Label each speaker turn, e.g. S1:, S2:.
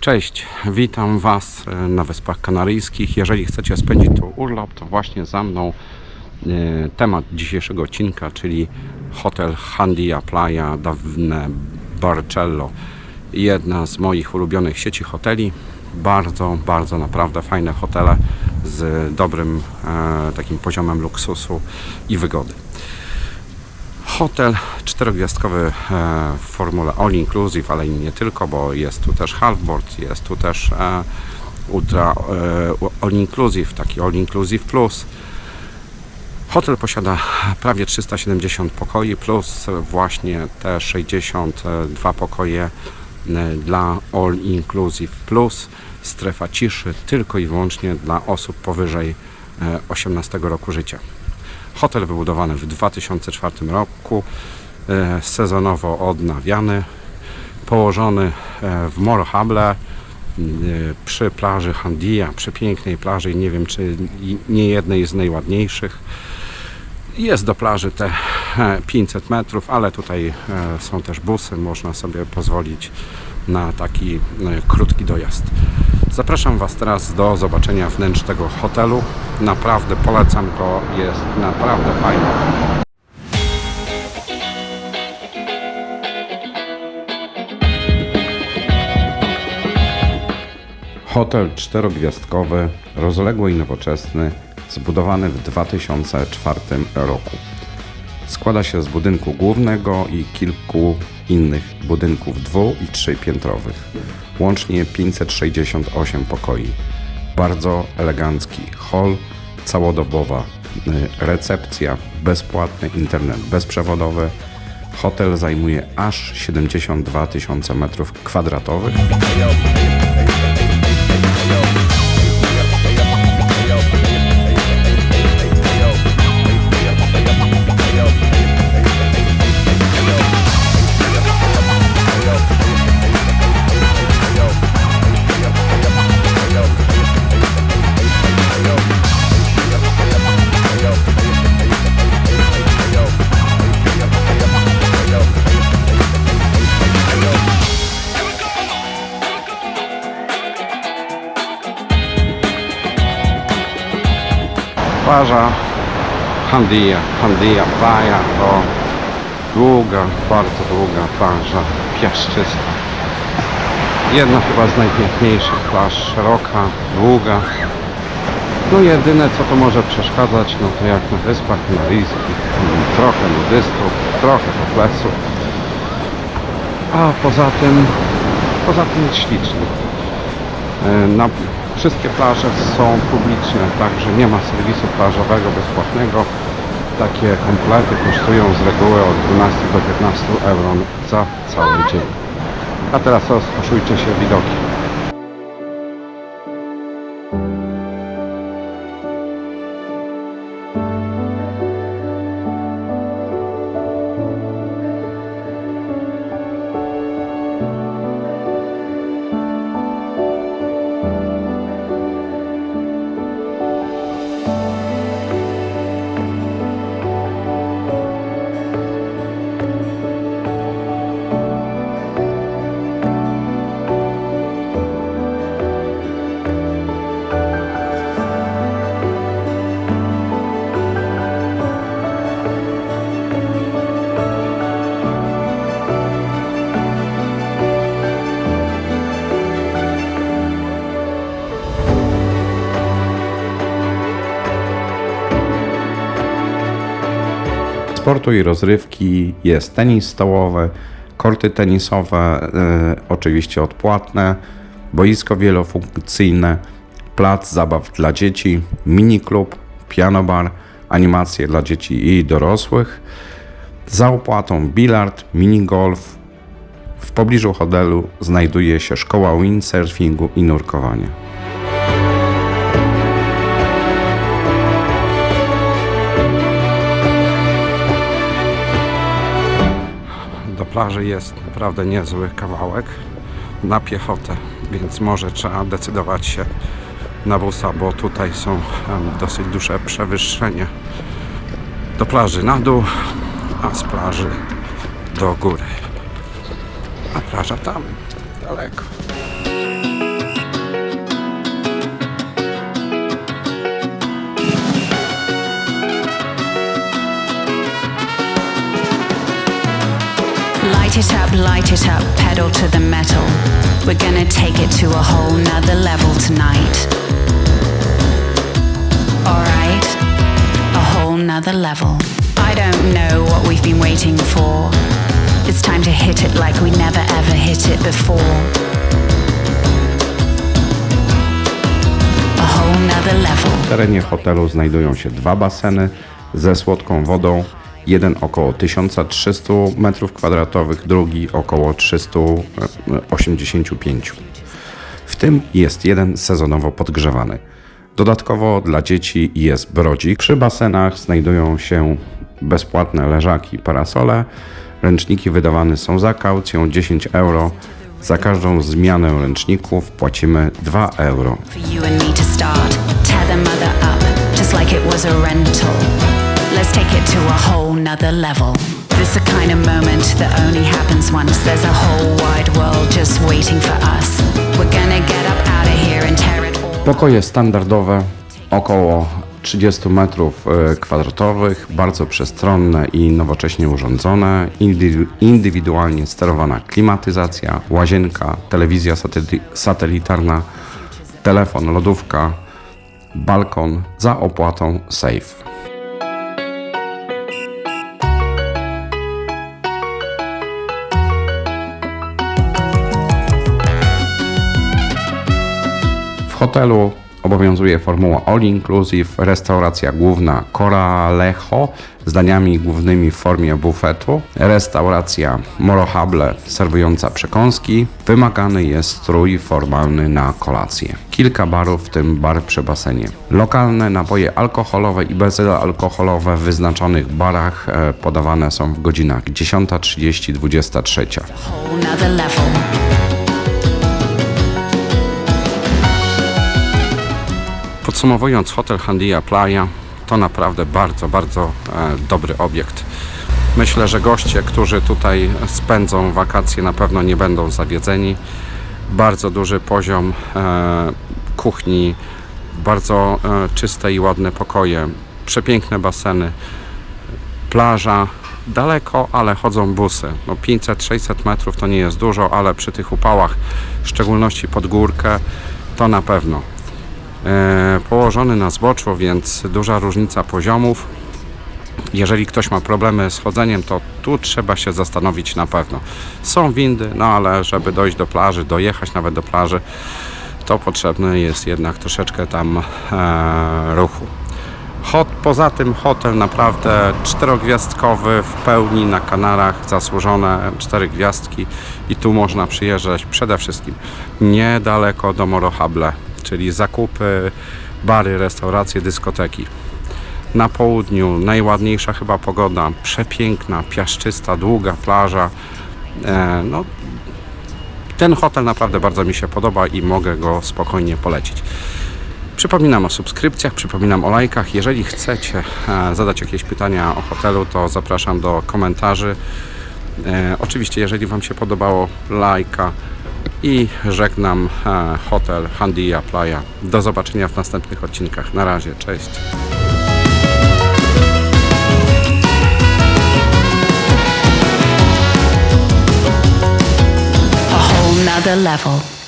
S1: Cześć, witam Was e, na Wyspach Kanaryjskich. Jeżeli chcecie spędzić tu urlop, to właśnie za mną e, temat dzisiejszego odcinka, czyli hotel Handia Playa Davne Barcello. Jedna z moich ulubionych sieci hoteli. Bardzo, bardzo naprawdę fajne hotele z dobrym e, takim poziomem luksusu i wygody. Hotel czterogwiazdkowy e, w formule all inclusive, ale nie tylko, bo jest tu też halfboard, jest tu też e, ultra e, all inclusive, taki all inclusive plus. Hotel posiada prawie 370 pokoi plus właśnie te 62 pokoje e, dla all inclusive plus strefa ciszy tylko i wyłącznie dla osób powyżej e, 18 roku życia. Hotel wybudowany w 2004 roku, e, sezonowo odnawiany, położony e, w Morhable e, przy plaży Handia, przy pięknej plaży, nie wiem czy nie jednej z najładniejszych. Jest do plaży te e, 500 metrów, ale tutaj są też busy, można sobie pozwolić na taki krótki dojazd. Zapraszam Was teraz do zobaczenia wnętrz tego hotelu. Naprawdę polecam go, jest naprawdę fajny. Hotel czterogwiazdkowy, rozległy i nowoczesny, zbudowany w 2004 roku. Składa się z budynku głównego i kilku innych budynków dwu- i trzypiętrowych. Łącznie 568 pokoi. Bardzo elegancki hall, całodobowa y, recepcja, bezpłatny internet bezprzewodowy. Hotel zajmuje aż 72 tysiące metrów kwadratowych. Plaża Handia, Handia Playa to długa, bardzo długa plaża, piaszczysta. Jedna chyba z najpiękniejszych plaż, szeroka, długa. No jedyne co to może przeszkadzać, no to jak na Wyspach Kanaryjskich, mm, trochę nudystów, trochę poplesów. A poza tym, poza tym ślicznie. Na wszystkie plaże są publiczne, także nie ma serwisu plażowego bezpłatnego. Takie komplety kosztują z reguły od 12 do 15 euro za cały dzień. A teraz rozkoszujcie się widoki. Sportu i rozrywki jest tenis stołowy, korty tenisowe, e, oczywiście odpłatne, boisko wielofunkcyjne, plac zabaw dla dzieci, mini klub, piano bar, animacje dla dzieci i dorosłych. Za opłatą bilard, mini golf. W pobliżu hotelu znajduje się szkoła windsurfingu i nurkowania. Plaży jest naprawdę niezły kawałek na piechotę, więc może trzeba decydować się na busa, bo tutaj są dosyć duże przewyższenia. Do plaży na dół, a z plaży do góry. A plaża tam, daleko.
S2: Light it up, pedal to the metal. We're gonna take it to a whole nother level tonight. Alright, a whole nother level. I don't know what we've been waiting for. It's time to hit it like we never ever hit it before. A whole nother level.
S1: W terenie hotelu znajdują się dwa baseny ze słodką wodą. Jeden około 1300 m2, drugi około 385. W tym jest jeden sezonowo podgrzewany. Dodatkowo dla dzieci jest brodzik. Przy basenach znajdują się bezpłatne leżaki, parasole. Ręczniki wydawane są za kaucją 10 euro. Za każdą zmianę ręczników płacimy 2 euro.
S2: A. Let's take it to a whole nother level. This the kind of moment that only happens once. There's a whole wide world just waiting for us. We're gonna get up out of here and tear it all.
S1: Pokoje standardowe, około 30 metrów e, kwadratowych, bardzo przestronne i nowocześnie urządzone, indy- indywidualnie sterowana klimatyzacja, łazienka, telewizja sateli- satelitarna, telefon, lodówka, balkon za opłatą safe. Hotelu obowiązuje formuła all inclusive, restauracja główna Coralejo z daniami głównymi w formie bufetu, restauracja Morohable serwująca przekąski, wymagany jest strój formalny na kolację. Kilka barów, w tym bar przy basenie. Lokalne napoje alkoholowe i bezalkoholowe w wyznaczonych barach e, podawane są w godzinach 10.30, Podsumowując, hotel Handia Playa to naprawdę bardzo, bardzo e, dobry obiekt. Myślę, że goście, którzy tutaj spędzą wakacje, na pewno nie będą zawiedzeni. Bardzo duży poziom e, kuchni, bardzo e, czyste i ładne pokoje, przepiękne baseny, plaża. Daleko, ale chodzą busy. No 500-600 metrów to nie jest dużo, ale przy tych upałach, w szczególności pod górkę, to na pewno położony na zboczu, więc duża różnica poziomów. Jeżeli ktoś ma problemy z chodzeniem, to tu trzeba się zastanowić na pewno. Są windy, no ale żeby dojść do plaży, dojechać nawet do plaży, to potrzebny jest jednak troszeczkę tam e, ruchu. Hot, poza tym hotel naprawdę czterogwiazdkowy, w pełni na Kanarach, zasłużone cztery gwiazdki i tu można przyjeżdżać przede wszystkim niedaleko do Morohable, czyli zakupy, bary, restauracje, dyskoteki. Na południu najładniejsza chyba pogoda, przepiękna, piaszczysta, długa plaża. E, no, ten hotel naprawdę bardzo mi się podoba i mogę go spokojnie polecić. Przypominam o subskrypcjach, przypominam o lajkach. Jeżeli chcecie e, zadać jakieś pytania o hotelu, to zapraszam do komentarzy. E, oczywiście, jeżeli Wam się podobało, lajka i żegnam e, hotel Handia Playa. Do zobaczenia w następnych odcinkach. Na razie, cześć.
S2: Level.